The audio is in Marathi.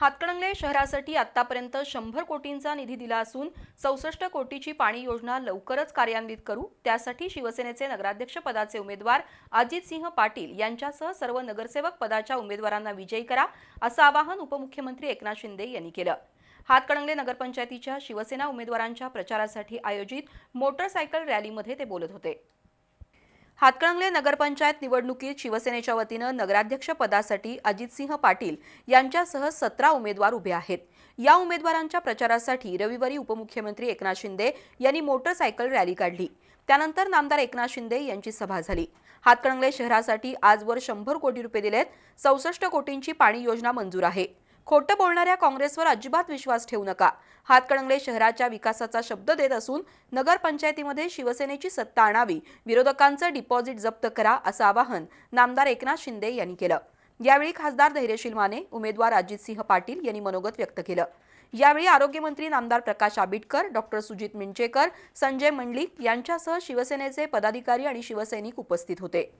हातकणंगले शहरासाठी आतापर्यंत शंभर कोटींचा निधी दिला असून चौसष्ट कोटीची पाणी योजना लवकरच कार्यान्वित करू. त्यासाठी शिवसेनेचे नगराध्यक्ष पदाचे उमेदवार अजितसिंह पाटील यांच्यासह सर्व नगरसेवक पदाच्या उमेदवारांना विजयी करा असं आवाहन उपमुख्यमंत्री एकनाथ शिंदे यांनी केलं. हातकणंगले नगरपंचायतीच्या शिवसेना उमेदवारांच्या प्रचारासाठी आयोजित मोटरसायकल रॅलीमध्ये ते बोलत होते. हातकणंगले नगरपंचायत निवडणुकीत शिवसेनेच्या वतीनं नगराध्यक्ष पदासाठी अजितसिंह पाटील यांच्यासह सतरा उमेदवार उभे आहेत. या उमेदवारांच्या प्रचारासाठी रविवारी उपमुख्यमंत्री एकनाथ शिंदे यांनी मोटरसायकल रॅली काढली. त्यानंतर नामदार एकनाथ शिंदे यांची सभा झाली. हातकणंगले शहरासाठी आजवर शंभर कोटी रुपये दिलेत. चौसष्ट कोटींची पाणी योजना मंजूर आहे. खोटं बोलणाऱ्या काँग्रेसवर अजिबात विश्वास ठेवू नका. हातकणंगले शहराच्या विकासाचा शब्द देत असून नगरपंचायतीमध्ये शिवसेनेची सत्ता आणावी विरोधकांचं डिपॉझिट जप्त करा असं आवाहन नामदार एकनाथ शिंदे यांनी केलं. यावेळी खासदार धैर्यशील माने उमेदवार अजितसिंह पाटील यांनी मनोगत व्यक्त केलं. यावेळी आरोग्यमंत्री नामदार प्रकाश आबिटकर डॉक्टर सुजित मिंचेकर संजय मंडलिक यांच्यासह शिवसेनेचे पदाधिकारी आणि शिवसैनिक उपस्थित होते.